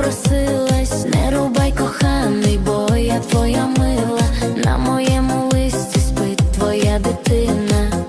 Просилась, не рубай коханий, бо я твоя мила, на моєму листі спить твоя дитина.